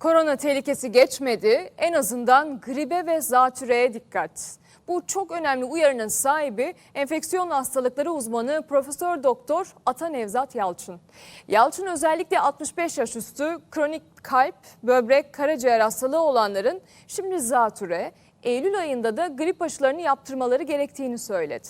Korona tehlikesi geçmedi. En azından gribe ve zatürreye dikkat. Bu çok önemli uyarının sahibi enfeksiyon hastalıkları uzmanı Profesör Doktor Ata Nevzat Yalçın. Yalçın özellikle 65 yaş üstü kronik kalp, böbrek, karaciğer hastalığı olanların şimdi zatüre, Eylül ayında da grip aşılarını yaptırmaları gerektiğini söyledi.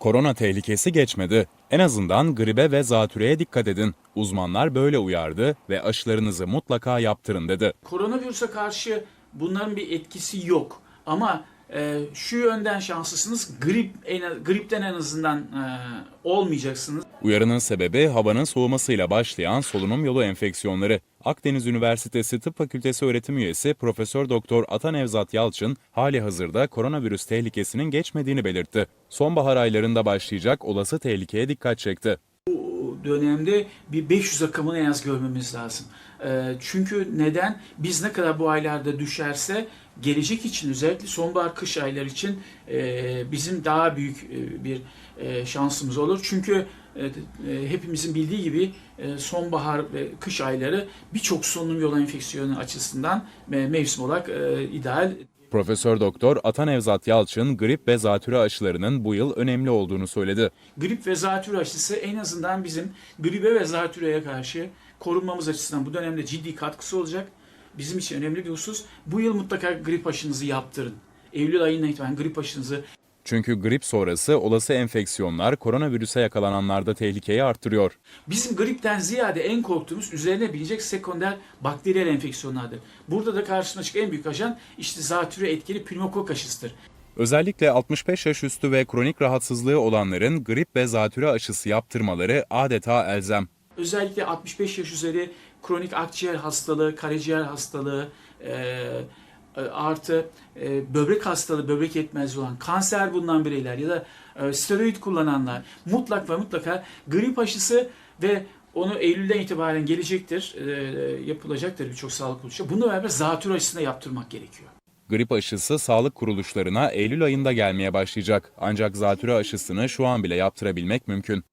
Korona tehlikesi geçmedi. En azından gribe ve zatürreye dikkat edin. Uzmanlar böyle uyardı ve aşılarınızı mutlaka yaptırın dedi. Koronavirüse karşı bunların bir etkisi yok. Ama e, şu yönden şanslısınız. Grip en, gripten en azından e, olmayacaksınız. Uyarının sebebi havanın soğumasıyla başlayan solunum yolu enfeksiyonları. Akdeniz Üniversitesi Tıp Fakültesi öğretim üyesi Profesör Doktor Ata Nevzat Yalçın hali hazırda koronavirüs tehlikesinin geçmediğini belirtti. Sonbahar aylarında başlayacak olası tehlikeye dikkat çekti. Dönemde bir 500 akımını en az görmemiz lazım. E, çünkü neden? Biz ne kadar bu aylarda düşerse gelecek için özellikle sonbahar kış ayları için e, bizim daha büyük e, bir e, şansımız olur. Çünkü hepimizin bildiği gibi sonbahar ve kış ayları birçok solunum yolu enfeksiyonu açısından mevsim olarak ideal. Profesör Doktor Ata Nevzat Yalçın grip ve zatürre aşılarının bu yıl önemli olduğunu söyledi. Grip ve zatürre aşısı en azından bizim gribe ve zatürreye karşı korunmamız açısından bu dönemde ciddi katkısı olacak. Bizim için önemli bir husus. Bu yıl mutlaka grip aşınızı yaptırın. Eylül ayından itibaren grip aşınızı Çünkü grip sonrası olası enfeksiyonlar koronavirüse yakalananlarda tehlikeyi arttırıyor. Bizim gripten ziyade en korktuğumuz üzerine binecek sekonder bakteriyel enfeksiyonlardır. Burada da karşısına çıkan en büyük ajan işte zatürre etkili pneumokok aşısıdır. Özellikle 65 yaş üstü ve kronik rahatsızlığı olanların grip ve zatürre aşısı yaptırmaları adeta elzem. Özellikle 65 yaş üzeri kronik akciğer hastalığı, karaciğer hastalığı, e, artı e, böbrek hastalığı, böbrek yetmezliği olan, kanser bulunan bireyler ya da e, steroid kullananlar mutlak ve mutlaka grip aşısı ve onu Eylül'den itibaren gelecektir, e, yapılacaktır birçok sağlık kuruluşu. Bununla beraber zatürre aşısını yaptırmak gerekiyor. Grip aşısı sağlık kuruluşlarına Eylül ayında gelmeye başlayacak. Ancak zatürre aşısını şu an bile yaptırabilmek mümkün.